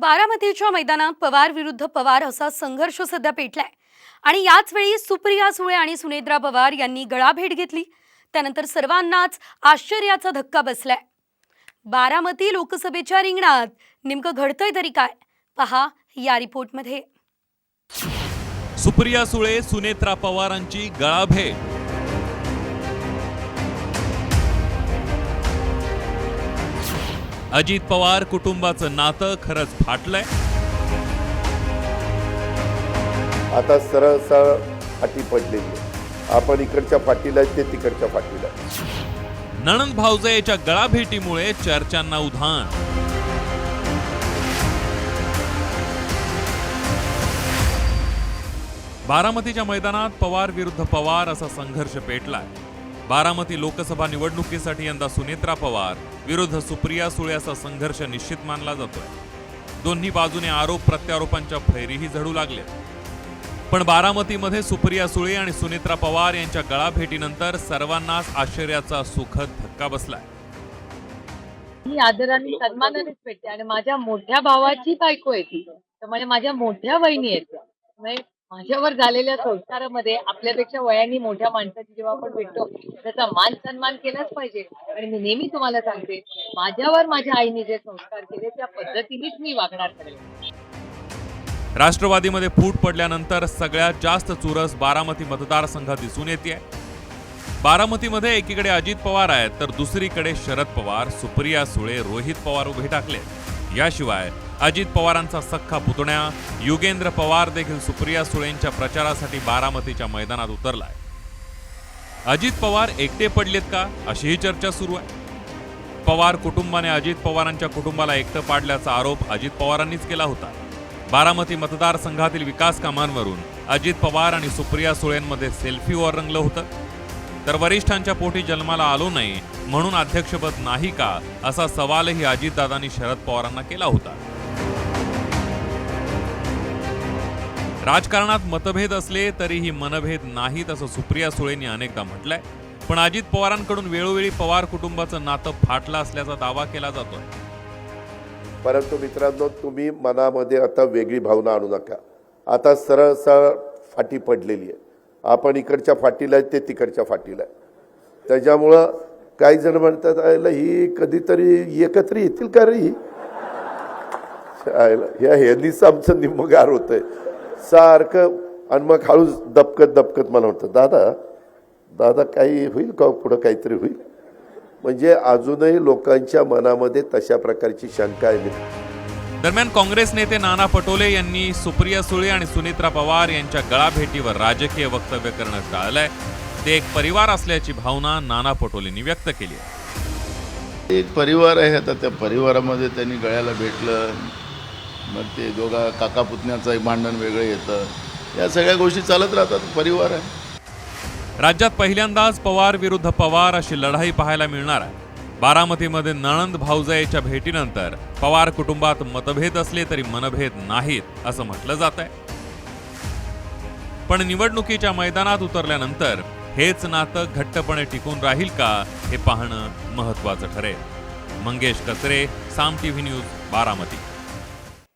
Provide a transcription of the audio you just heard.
बारामतीच्या मैदानात पवार विरुद्ध पवार असा संघर्ष सध्या पेटलाय. आणि याच वेळी सुप्रिया सुळे आणि सुनेत्रा पवार यांनी गळाभेट घेतली. त्यानंतर सर्वांनाच आश्चर्याचा धक्का बसलाय. बारामती लोकसभेच्या रिंगणात नेमकं घडतंय तरी काय? पहा या रिपोर्टमध्ये. सुप्रिया सुळे सुनेत्रा पवारांची गळाभेट. अजित पवार कुटुंबाचं नातं खरंच फाटलंय. आता सरळ सरळ फाटी पडलेली आपण इकडच्या फाटीला ते तिकडच्या फाटीला. नणंद भाऊजयेच्या गळाभेटीमुळे चर्चांना उधाण. बारामतीच्या मैदानात पवार विरुद्ध पवार असा संघर्ष पेटलाय. बारामती लोकसभा निवडणुकीसाठी यंदा सुनेत्रा पवार विरुद्ध सुप्रिया सुळे असा संघर्ष निश्चित मानला जातोय. दोन्ही बाजूने आरोप प्रत्यारोपांच्या फैरीही झडू लागले. पण बारामतीमध्ये सुप्रिया सुळे आणि सुनेत्रा पवार यांच्या गळाभेटीनंतर सर्वांनाच आश्चर्याचा सुखद धक्का बसलाय. मी आदराने सन्मानानेच भेटते आणि माझ्या मोठ्या भावाची बायको आहे ती. तर म्हणजे माझ्या मोठ्या बहिणी आहेत माझ्यावर झालेल्या संस्कारामध्ये आपल्यापेक्षा वयाने मोठ्या माणसाची जेव्हा आपण भेटतो त्याचा मान सन्मान केलाच पाहिजे. आणि मी नेहमी तुम्हाला सांगते माझ्यावर माझ्या आईने जे संस्कार केले त्या पद्धतीनेच मी वागणार ठरले. राष्ट्रवादीमध्ये फूट पडल्यानंतर सगळ्यात जास्त चुरस बारामती मतदारसंघात दिसून येते. बारामतीमध्ये एकीकडे अजित पवार आहेत तर दुसरीकडे शरद पवार सुप्रिया सुळे रोहित पवार उभे टाकले याशिवाय अजित पवारांचा सख्खा पुतण्या युगेंद्र पवार देखील सुप्रिया सुळेंच्या प्रचारासाठी बारामतीच्या मैदानात उतरलाय. अजित पवार एकटे पडलेत का? अशीही चर्चा सुरू आहे. पवार कुटुंबाने अजित पवारांच्या कुटुंबाला एकटं पाडल्याचा आरोप अजित पवारांनीच केला होता. बारामती मतदारसंघातील विकास कामांवरून अजित पवार आणि सुप्रिया सुळेंमध्ये सेल्फी वॉर रंगलं होतं. तर वरिष्ठांच्या पोटी जन्माला आलो नाही म्हणून अध्यक्षपद नाही का? असा सवालही अजितदादांनी शरद पवारांना केला होता. राजकारणात मतभेद असले तरीही मनभेद नाहीत असं सुप्रिया सुळेंनी अनेकदा म्हटलंय. पण अजित पवारांकडून वेळोवेळी पवार कुटुंबाचं नातं फाटलं असल्याचा दावा केला जातोय. परंतु मित्रांनो तुम्ही मनामध्ये आता वेगळी भावना आणू नका. आता सरळ सरळ फाटी पडलेली आहे. आपण इकडच्या फाटीला ते तिकडच्या फाटीला आहे. त्याच्यामुळं काही जण म्हणतात आयला ही कधीतरी एकत्र येतील का रे ही? आयला ह्या ह्यांनीच आमचं निम्मगार होतंय. सारखं आणि मग हळूच दबकत दबकत मला म्हणतं दादा दादा काही होईल का? पुढं काहीतरी होईल? म्हणजे अजूनही लोकांच्या मनामध्ये तशा प्रकारची शंका आहे. दरम्यान काँग्रेस नेते नाना पटोले यांनी सुप्रिया सुळे आणि सुनेत्रा पवार यांच्या गळाभेटीवर राजकीय वक्तव्य करणं टाळलंय. ते एक परिवार असल्याची भावना नाना पटोलेंनी व्यक्त केली आहे. एक परिवार आहे आता त्या परिवारामध्ये त्यांनी गळ्याला भेटलं. मग ते दोघा काका पुतण्याचं एक भांडण वेगळं येतं. या सगळ्या गोष्टी चालत राहतात परिवार आहे. राज्यात पहिल्यांदाच पवार विरुद्ध पवार अशी लढाई पाहायला मिळणार आहे. बारामतीमध्ये नणंद भाऊजाईच्या भेटीनंतर पवार कुटुंबात मतभेद असले तरी मनभेद नाहीत असं म्हटलं जात आहे पण निवडणुकीच्या मैदानात उतरल्यानंतर हेच नातं घट्टपणे टिकून राहील का हे पाहणं महत्वाचं ठरेल. मंगेश कचरे साम टीव्ही न्यूज बारामती.